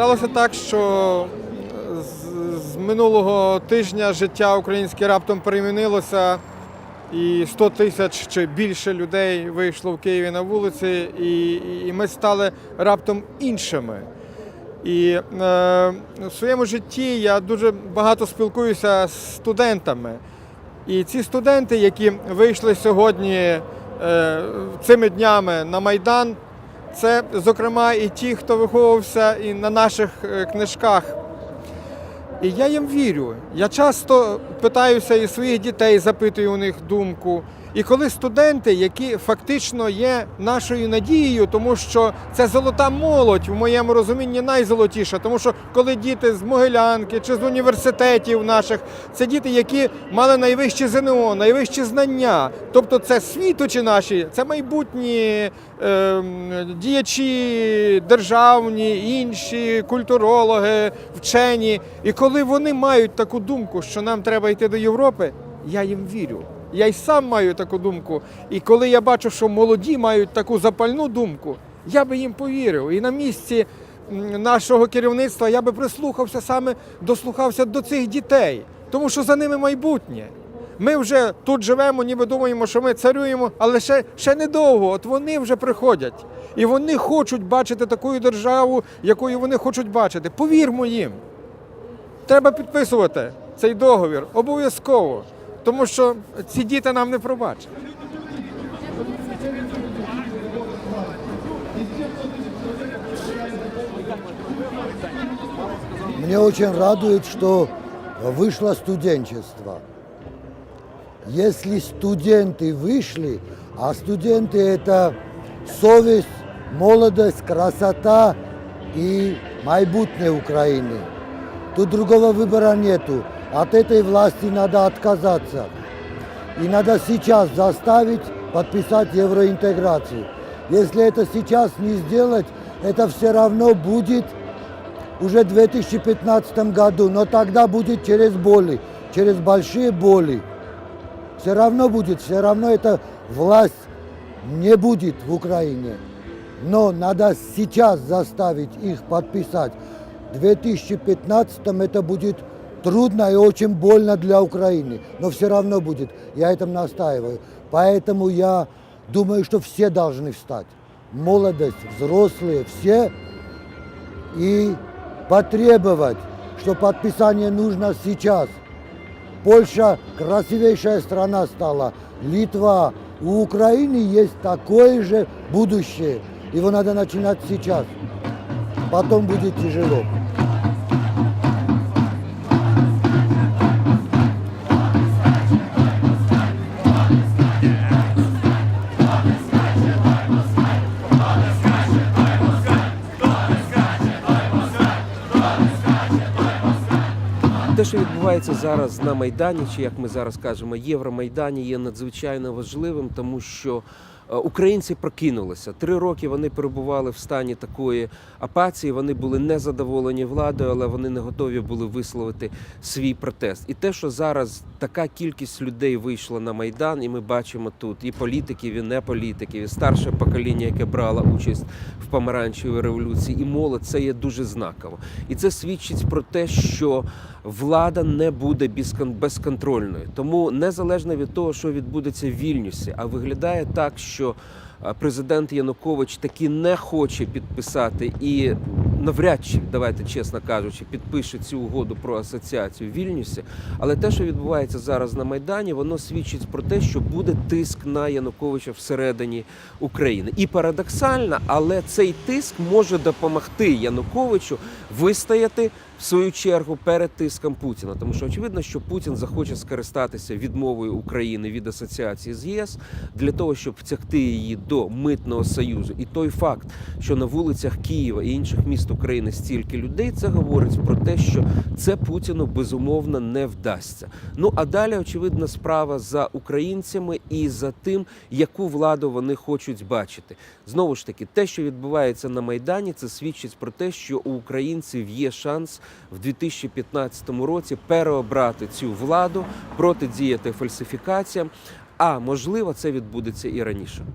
Сталося так, що з, з минулого тижня життя українське раптом перемінилося, і 100 тисяч чи більше людей вийшло в Києві на вулиці, і, і ми стали раптом іншими. І е, в своєму житті я дуже багато спілкуюся з студентами. І ці студенти, які вийшли сьогодні е, цими днями на Майдан, це, зокрема, і ті, хто виховувався і на наших е, книжках. І я їм вірю. Я часто питаюся і своїх дітей, запитую у них думку. І коли студенти, які фактично є нашою надією, тому що це золота молодь в моєму розумінні найзолотіша, тому що коли діти з Могилянки чи з університетів наших, це діти, які мали найвищі ЗНО, найвищі знання. Тобто це світочі наші, це майбутні е, діячі державні, інші культурологи, вчені. І коли вони мають таку думку, що нам треба йти до Європи, я їм вірю. Я й сам маю таку думку. І коли я бачу, що молоді мають таку запальну думку, я би їм повірив. І на місці нашого керівництва я би прислухався саме, дослухався до цих дітей, тому що за ними майбутнє. Ми вже тут живемо, ніби думаємо, що ми царюємо, але ще, ще недовго. От вони вже приходять. І вони хочуть бачити таку державу, якою вони хочуть бачити. Повірмо їм. Треба підписувати цей договір обов'язково, тому що ці діти нам не пробачать. Мне очень радует, что вышло студенчество. Если студенты вышли, а студенты это совесть, молодость, красота и майбутнее Украины, тут другого выбора нету. От этой власти надо отказаться. И надо сейчас заставить подписать евроинтеграцию. Если это сейчас не сделать, это все равно будет уже в 2015 году, но тогда будет через боли, через большие боли. Все равно будет, все равно эта власть не будет в Украине. Но надо сейчас заставить их подписать. В 2015 это будет трудно и очень больно для Украины, но все равно будет. Я этом настаиваю. Поэтому я думаю, что все должны встать. Молодость, взрослые, все и потребовать, что подписание нужно сейчас. Польша красивейшая страна стала, Литва. У Украины есть такое же будущее. Его надо начинать сейчас. Потом будет тяжело. Що відбувається зараз на Майдані, чи як ми зараз кажемо, Євромайдані, є надзвичайно важливим, тому що українці прокинулися. Три роки вони перебували в стані такої апатії. Вони були незадоволені владою, але вони не готові були висловити свій протест. І те, що зараз така кількість людей вийшла на майдан, і ми бачимо тут і політиків, і не політиків, і старше покоління, яке брало участь в помаранчевій революції, і молодь, це є дуже знаково. І це свідчить про те, що влада не буде безкон- безконтрольною. Тому незалежно від того, що відбудеться в Вільнюсі, а виглядає так, що е, президент Янукович таки не хоче підписати і навряд чи, давайте чесно кажучи, підпише цю угоду про асоціацію в Вільнюсі. Але те, що відбувається зараз на Майдані, воно свідчить про те, що буде тиск на Януковича всередині України. І парадоксально, але цей тиск може допомогти Януковичу вистояти в свою чергу перед тиском Путіна, тому що очевидно, що Путін захоче скористатися відмовою України від асоціації з ЄС для того, щоб втягти її до митного союзу. І той факт, що на вулицях Києва і інших міст України стільки людей, це говорить про те, що це Путіну безумовно не вдасться. Ну а далі, очевидно, справа за українцями і за тим, яку владу вони хочуть бачити. Знову ж таки, те, що відбувається на майдані, це свідчить про те, що у українців є шанс в 2015 році переобрати цю владу, протидіяти фальсифікаціям. А можливо, це відбудеться і раніше.